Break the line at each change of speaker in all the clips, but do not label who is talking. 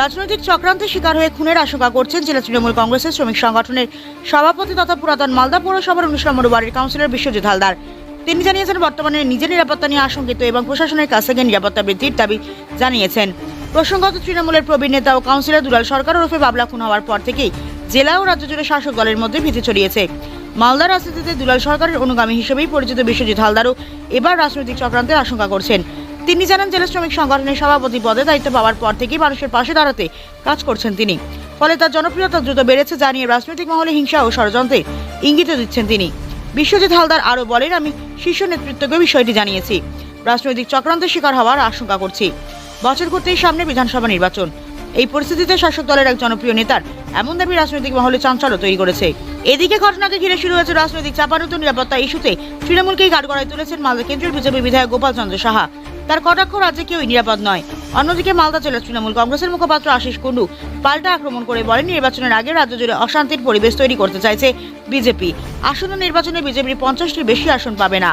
রাজনৈতিক চক্রান্তের শিকার হয়ে খুনের আশঙ্কা করছেন জেলা তৃণমূল কংগ্রেসের শ্রমিক সংগঠনের সভাপতি তথা পুরাতন মালদা পৌরসভার উনিশ নম্বর ওয়ার্ডের কাউন্সিলর বিশ্বজিৎ হালদার। তিনি জানিয়েছেন, বর্তমানে নিজের নিরাপত্তা নিয়ে আশঙ্কিত এবং প্রশাসনের কাছ থেকে নিরাপত্তা বৃদ্ধির দাবি জানিয়েছেন। প্রসঙ্গত, তৃণমূলের প্রবীণ নেতা ও কাউন্সিলর দুলাল সরকার ওরফে বাবলা খুন হওয়ার পর থেকেই জেলা ও রাজ্য জুড়ে শাসক দলের মধ্যে ভীতি ছড়িয়েছে। মালদার রাজনীতিতে দুলাল সরকারের অনুগামী হিসেবেই পরিচিত বিশ্বজিৎ হালদারও এবার রাজনৈতিক চক্রান্তের আশঙ্কা করছেন। তিনি জানান, জেলা শ্রমিক সংগঠনের সভাপতি পদে দায়িত্ব পাওয়ার পর থেকেই মানুষের পাশে দাঁড়াতে কাজ করছেন তিনি। ফলে তার জনপ্রিয়তা দ্রুত বেড়েছে জানিয়ে রাজনৈতিক মহলে হিংসা ও ষড়যন্ত্রে ইঙ্গিত দিচ্ছেন তিনি। বিশ্বজিৎ হালদার আরও বলেন, আমি শীর্ষ নেতৃত্বকে বিষয়টি জানিয়েছি। রাজনৈতিক চক্রান্তের শিকার হওয়ার আশঙ্কা করছি। বছর করতেই সামনে বিধানসভা নির্বাচন। এই পরিস্থিতিতে শাসক দলের এক জনপ্রিয় নেতার এমন দাবি রাজনৈতিক মহলে চাঞ্চল্য তৈরি করেছে। এদিকে ঘটনাকে ঘিরে শুরু হয়েছে রাজনৈতিক চাপানুত নিরাপত্তা ইস্যুতে তৃণমূলকেই কাঠগড়ায় তুলেছেন মালদা কেন্দ্রীয় বিজেপি বিধায়ক গোপাল চন্দ্র সাহা। তার কটাক্ষ রাজ্যে কেউই নিরাপদ নয়। অন্যদিকে মালদা জেলার তৃণমূল কংগ্রেসের মুখপাত্র আশিস কুন্ডু পাল্টা আক্রমণ করে বলেন, নির্বাচনের আগে রাজ্য জুড়ে অশান্তির পরিবেশ তৈরি করতে চাইছে বিজেপি। আসন্ন নির্বাচনে বিজেপির পঞ্চাশটির বেশি আসন পাবে না।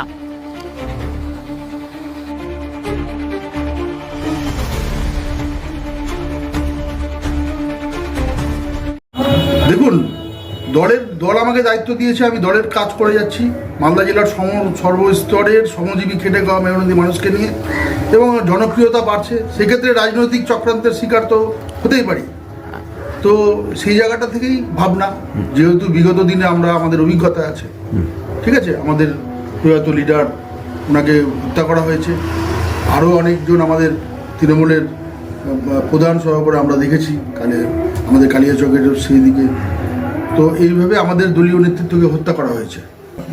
দলের দল আমাকে দায়িত্ব দিয়েছে, আমি দলের কাজ করে যাচ্ছি। মালদা জেলার সম, সর্বস্তরের শ্রমজীবী খেটে খাওয়া মেহনতি মানুষকে নিয়ে এবং জনপ্রিয়তা বাড়ছে। সেক্ষেত্রে রাজনৈতিক চক্রান্তের শিকার তো হতেই পারি। তো সেই জায়গাটা থেকেই ভাবনা, যেহেতু বিগত দিনে আমরা আমাদের অভিজ্ঞতা আছে। ঠিক আছে? আমাদের প্রয়াত লিডার ওনাকে হত্যা করা হয়েছে। আরও অনেকজন আমাদের তৃণমূলের প্রধান সভাপতি আমরা দেখেছি। কালে আমাদের কালিয়াচকের সেই দিকে তো এইভাবে আমাদের দলীয় নেতৃত্বকে হত্যা করা হয়েছে।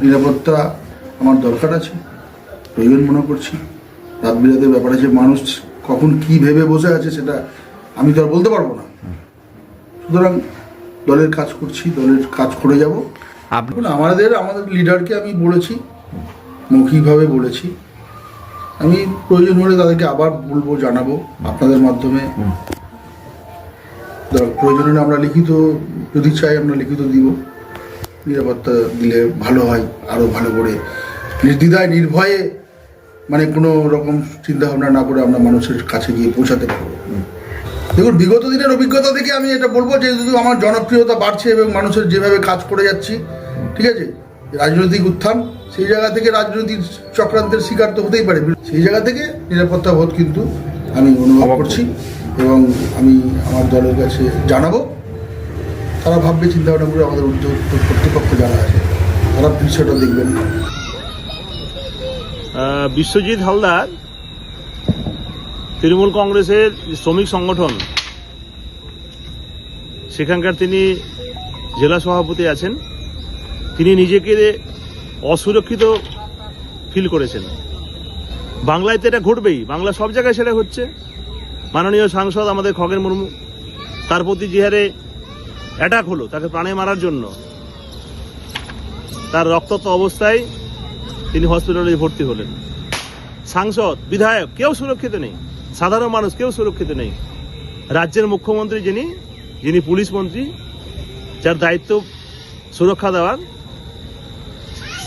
নিরাপত্তা আমার দরকার আছে প্রয়োজন মনে করছি। রাত বিরাতের ব্যাপার আছে মানুষ কখন কি ভেবে বসে আছে সেটা আমি তো আর বলতে পারব না। সুতরাং দলের কাজ করছি দলের কাজ করে যাব। আমাদের আমাদের লিডারকে আমি বলেছি মৌখিকভাবে বলেছি। আমি প্রয়োজন হলে তাদেরকে আবার বলব জানাব আপনাদের মাধ্যমে। প্রয়োজন হলে আমরা লিখিত যদি চাই আমরা লিখিত দিব। নিরাপত্তা দিলে ভালো হয় আরও ভালো করে। নির্দ্বিধায় নির্ভয়ে মানে কোনো রকম চিন্তা ভাবনা না করে আমরা মানুষের কাছে গিয়ে পৌঁছাতে পারব। দেখুন বিগত দিনের অভিজ্ঞতা থেকে আমি এটা বলব যে শুধু আমার জনপ্রিয়তা বাড়ছে এবং মানুষের যেভাবে কাজ করে যাচ্ছি ঠিক আছে? রাজনৈতিক উত্থান সেই জায়গা থেকে রাজনৈতিক চক্রান্তের শিকার তো হতেই পারে। সেই জায়গা থেকে নিরাপত্তা বোধ কিন্তু আমি অনুভব করছি। এবং আমি আমার দলের কাছে জানাব। তারা ভাববে চিন্তা ভাবনা করে আমাদের উদ্যোগ কর্তৃপক্ষ যারা আছে, তারা বিষয়টা দেখবেন।
বিশ্বজিৎ হালদার, তৃণমূল কংগ্রেসের শ্রমিক সংগঠন। সেখানকার তিনি জেলা সভাপতি আছেন। তিনি নিজেকে অসুরক্ষিত ফিল করেছেন। বাংলায় তো এটা ঘটবেই, বাংলা সব জায়গায় সেটা হচ্ছে। মাননীয় সাংসদ আমাদের খগেন মুর্মু, তার প্রতি যে হারে অ্যাটাক হলো, তাকে প্রাণে মারার জন্য। তার রক্তাক্ত অবস্থায় তিনি হসপিটালে ভর্তি হলেন। সাংসদ, বিধায়ক, কেউ সুরক্ষিত নেই। সাধারণ মানুষ, কেউ সুরক্ষিত নেই। রাজ্যের মুখ্যমন্ত্রী যিনি যিনি পুলিশ মন্ত্রী, যার দায়িত্ব সুরক্ষা দেওয়ার,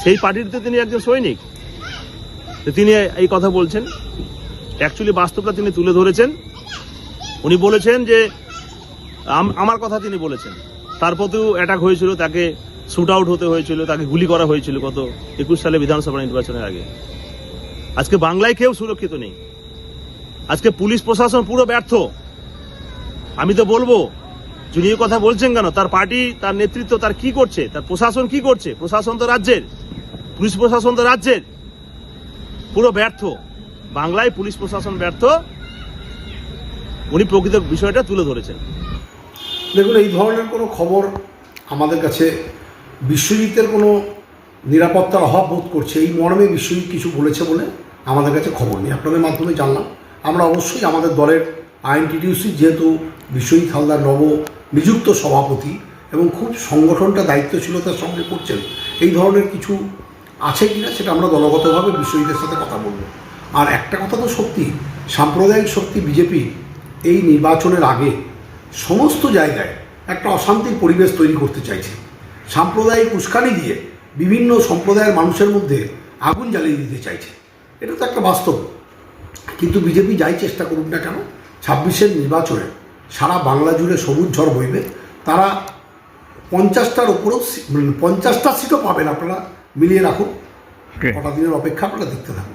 সেই পার্টিতে তিনি একজন সৈনিক। তিনি এই কথা বলছেন। অ্যাকচুয়ালি বাস্তবটা তিনি তুলে ধরেছেন। উনি বলেছেন যে, আম- আমার কথা তিনি বলেছেন। তার প্রতিও অ্যাটাক হয়েছিল, তাকে শ্যুট আউট হতে হয়েছিল, তাকে গুলি করা হয়েছিল কত একুশ সালে বিধানসভা নির্বাচনের আগে। আজকে বাংলায় কেউ সুরক্ষিত নেই। আজকে পুলিশ প্রশাসন পুরো ব্যর্থ। আমি তো বলব, যিনি কথা বলছেন কেন, তার পার্টি, তার নেতৃত্ব তার কি করছে, তার প্রশাসন কি করছে? প্রশাসন তো রাজ্যের। পুলিশ প্রশাসন তো রাজ্যের। পুরো ব্যর্থ। বাংলায় পুলিশ প্রশাসন ব্যর্থ। উনি প্রকৃত বিষয়টা তুলে ধরেছেন।
দেখুন, এই ধরনের কোনো খবর আমাদের কাছে বিশ্বজিতের কোনো নিরাপত্তার অভাব বোধ করছে। এই মর্মে বিশ্বজিৎ কিছু বলেছে বলে আমাদের কাছে খবর নেই। আপনাদের মাধ্যমে জানলাম। আমরা অবশ্যই আমাদের দলের আইন আইএনটিটিউসি যেহেতু বিশ্বজিৎ হালদার নব নিযুক্ত সভাপতি এবং খুব সংগঠনটা দায়িত্বশীলতার সঙ্গে করছেন, এই ধরনের কিছু আছে কি না সেটা আমরা দলগতভাবে বিশ্বজিতের সাথে কথা বলব। আর একটা কথা তো সত্যি, সাম্প্রদায়িক শক্তি বিজেপি এই নির্বাচনের আগে সমস্ত জায়গায় একটা অশান্তির পরিবেশ তৈরি করতে চাইছে। সাম্প্রদায়িক উস্কানি দিয়ে বিভিন্ন সম্প্রদায়ের মানুষের মধ্যে আগুন জ্বালিয়ে দিতে চাইছে। এটা তো একটা বাস্তব। কিন্তু বিজেপি যাই চেষ্টা করুক না কেন ছাব্বিশের নির্বাচনে সারা বাংলা জুড়ে সবুজ ঝড় বইবে। তারা পঞ্চাশটার উপরেও সি- মানে পঞ্চাশটা সিটও পাবেন আপনারা। মিলিয়ে রাখুন। কটা দিনের অপেক্ষা আপনারা দেখতে থাকুন।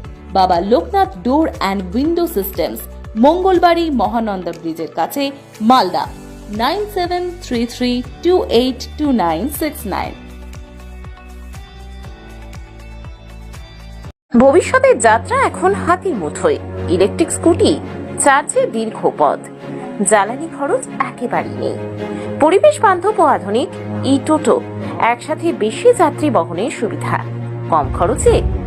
Baba Loknath door and window systems, Mangalbari Mahananda ব্রিজের কাছে, Malda, nine seven three three two eight two nine six nine. ভবিষ্যতের যাত্রা এখন হাতির মুঠোয়। ইলেকট্রিক স্কুটি চার্জে দীর্ঘ পথ। জ্বালানি খরচ একেবারেই নেই। পরিবেশ বান্ধব ও আধুনিক, ই টোটো, একসাথে বেশি যাত্রী বহনের সুবিধা। কম খরচে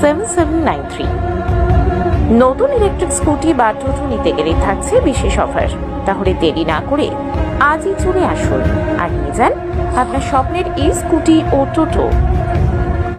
seven seven nine three নতুন ইলেকট্রিক স্কুটি বা টোটো নিতে গেলে থাকছে বিশেষ অফার তাহলে দেরি না করে আজই চলে আসুন। আর নিয়ে যান আপনার স্বপ্নের এই স্কুটি ও টোটো।